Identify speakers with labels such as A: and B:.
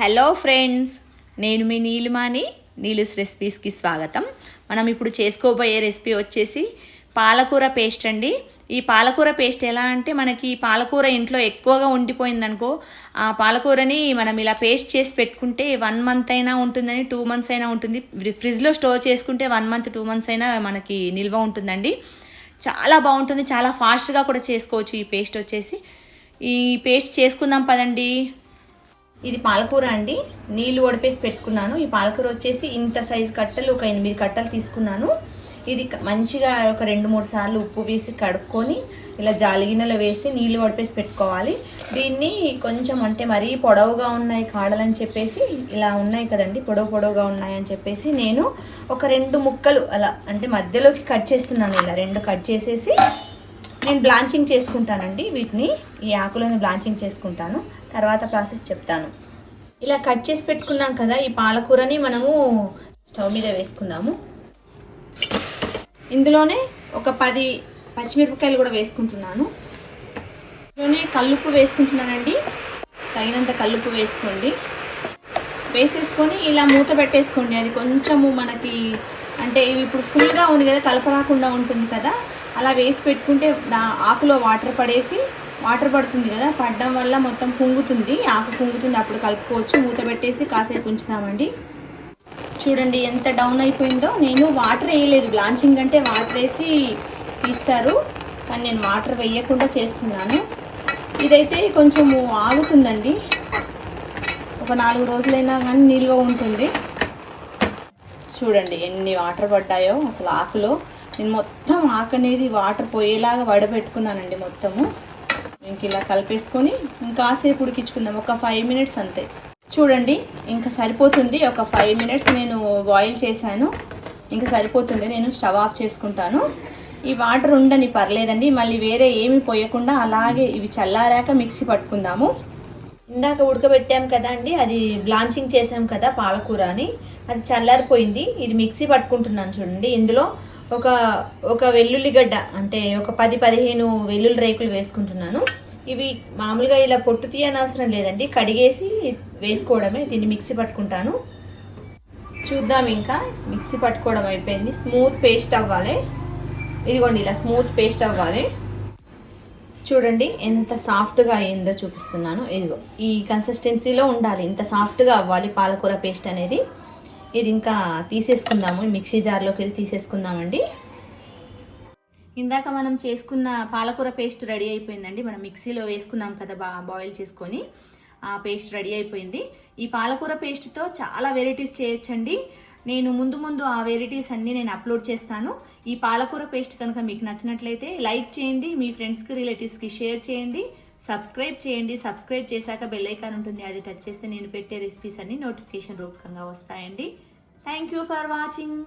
A: Hello friends నేను మీ నీలిమాని నీలుస్ రెసిపీస్కి స్వాగతం. మనం ఇప్పుడు చేసుకోబోయే రెసిపీ వచ్చేసి పాలకూర పేస్ట్ అండి. ఈ పాలకూర పేస్ట్ ఎలా అంటే మనకి పాలకూర ఇంట్లో ఎక్కువగా ఉండిపోయిందనుకో ఆ పాలకూరని మనం ఇలా పేస్ట్ చేసి పెట్టుకుంటే వన్ మంత్ అయినా ఉంటుందని టూ మంత్స్ అయినా ఉంటుంది. ఫ్రిడ్జ్లో స్టోర్ చేసుకుంటే వన్ మంత్ టూ మంత్స్ అయినా మనకి నిల్వ ఉంటుందండి. చాలా బాగుంటుంది. చాలా ఫాస్ట్గా కూడా చేసుకోవచ్చు ఈ పేస్ట్ వచ్చేసి. ఈ పేస్ట్ చేసుకుందాం పదండి. ఇది పాలకూర అండి. నీళ్ళు ఒడిపేసి పెట్టుకున్నాను. ఈ పాలకూర వచ్చేసి ఇంత సైజు కట్టలు ఒక ఎనిమిది కట్టలు తీసుకున్నాను. ఇది మంచిగా ఒక రెండు మూడు సార్లు ఉప్పు వేసి కడుక్కొని ఇలా జాలిగినలో వేసి నీళ్ళు వడిపేసి పెట్టుకోవాలి. దీన్ని కొంచెం అంటే మరీ పొడవుగా ఉన్నాయి కాడలని చెప్పేసి ఇలా ఉన్నాయి కదండి పొడవు పొడవుగా ఉన్నాయని చెప్పేసి నేను ఒక రెండు ముక్కలు అలా అంటే మధ్యలోకి కట్ చేస్తున్నాను ఇలా రెండు కట్ చేసేసి నేను బ్లాంచింగ్ చేసుకుంటానండి. వీటిని ఈ ఆకులను బ్లాంచింగ్ చేసుకుంటాను. తర్వాత ప్రాసెస్ చెప్తాను. ఇలా కట్ చేసి పెట్టుకున్నాం కదా ఈ పాలకూరని మనము స్టవ్ మీద వేసుకుందాము. ఇందులోనే ఒక పది పచ్చిమిరపకాయలు కూడా వేసుకుంటున్నాను. ఇందులోనే కల్లుప్పు వేసుకుంటున్నానండి. తగినంత కల్లుప్పు వేసుకోండి. వేసేసుకొని ఇలా మూత పెట్టేసుకోండి. అది కొంచెము మనకి అంటే ఇవి ఇప్పుడు ఫుల్గా ఉంది కదా కలపరాకుండా ఉంటుంది కదా. అలా వేసి పెట్టుకుంటే దా ఆకులో వాటర్ పడేసి వాటర్ పడుతుంది కదా పడడం వల్ల మొత్తం కుంగుతుంది ఆకు కుంగుతుంది అప్పుడు కలుపుకోవచ్చు. మూత పెట్టేసి కాసేపు ఉంచుదామండి. చూడండి ఎంత డౌన్ అయిపోయిందో. నేను వాటర్ వేయలేదు. బ్లాంచింగ్ అంటే వాటర్ వేసి తీస్తారు. కానీ నేను వాటర్ వేయకుండా చేస్తున్నాను. ఇదైతే కొంచెము ఆగుతుందండి. ఒక నాలుగు రోజులైనా కానీ నిల్వ ఉంటుంది. చూడండి ఎన్ని వాటర్ పడ్డాయో అసలు ఆకులో. నేను మొత్తం ఆకు అనేది వాటర్ పోయేలాగా వడబెట్టుకున్నానండి మొత్తము. ఇంక ఇలా కలిపేసుకొని ఇంకాసేపు ఉడికించుకుందాం. ఒక ఫైవ్ మినిట్స్ అంతే. చూడండి ఇంకా సరిపోతుంది. ఒక ఫైవ్ మినిట్స్ నేను బాయిల్ చేశాను. ఇంకా సరిపోతుంది. నేను స్టవ్ ఆఫ్ చేసుకుంటాను. ఈ వాటర్ ఉండని పర్లేదండి. మళ్ళీ వేరే ఏమి పోయకుండా అలాగే ఇవి చల్లారాక మిక్సీ పట్టుకుందాము. ఇందాక ఉడకబెట్టాం కదా అండి అది బ్లాంచింగ్ చేసాం కదా పాలకూర అని అది చల్లారిపోయింది. ఇది మిక్సీ పట్టుకుంటున్నాను చూడండి. ఇందులో ఒక ఒక వెల్లుల్లిగడ్డ అంటే ఒక పది పదిహేను వెల్లుల్లి రేకులు వేసుకుంటున్నాను. ఇవి మామూలుగా ఇలా పొట్టు తీయనవసరం లేదండి. కడిగేసి వేసుకోవడమే దీన్ని మిక్సీ పట్టుకుంటాను. చూద్దాం ఇంకా. మిక్సీ పట్టుకోవడం అయిపోయింది. స్మూత్ పేస్ట్ అవ్వాలి. ఇదిగోండి ఇలా స్మూత్ పేస్ట్ అవ్వాలి. చూడండి ఎంత సాఫ్ట్గా అయిందో చూపిస్తున్నాను. ఇదిగో ఈ కన్సిస్టెన్సీలో ఉండాలి. ఇంత సాఫ్ట్గా అవ్వాలి పాలకూర పేస్ట్ అనేది. ఇది ఇంకా తీసేసుకుందాము. మిక్సీ జార్లోకి వెళ్ళి తీసేసుకుందామండి. ఇందాక మనం చేసుకున్న పాలకూర పేస్ట్ రెడీ అయిపోయిందండి. మనం మిక్సీలో వేసుకున్నాం కదా బా బాయిల్ చేసుకొని ఆ పేస్ట్ రెడీ అయిపోయింది. ఈ పాలకూర పేస్ట్తో చాలా వెరైటీస్ చేయొచ్చండి. నేను ముందు ముందు ఆ వెరైటీస్ అన్నీ నేను అప్లోడ్ చేస్తాను. ఈ పాలకూర పేస్ట్ కనుక మీకు నచ్చినట్లయితే లైక్ చేయండి మీ ఫ్రెండ్స్కి రిలేటివ్స్కి షేర్ చేయండి. సబ్స్క్రైబ్ చేయండి. సబ్స్క్రైబ్ చేశాక బెల్ ఐకాన్ ఉంటుంది. అది టచ్ చేస్తే నేను పెట్టే రెసిపీస్ అన్ని నోటిఫికేషన్ రూపకంగా వస్తాయండి. Thank you for watching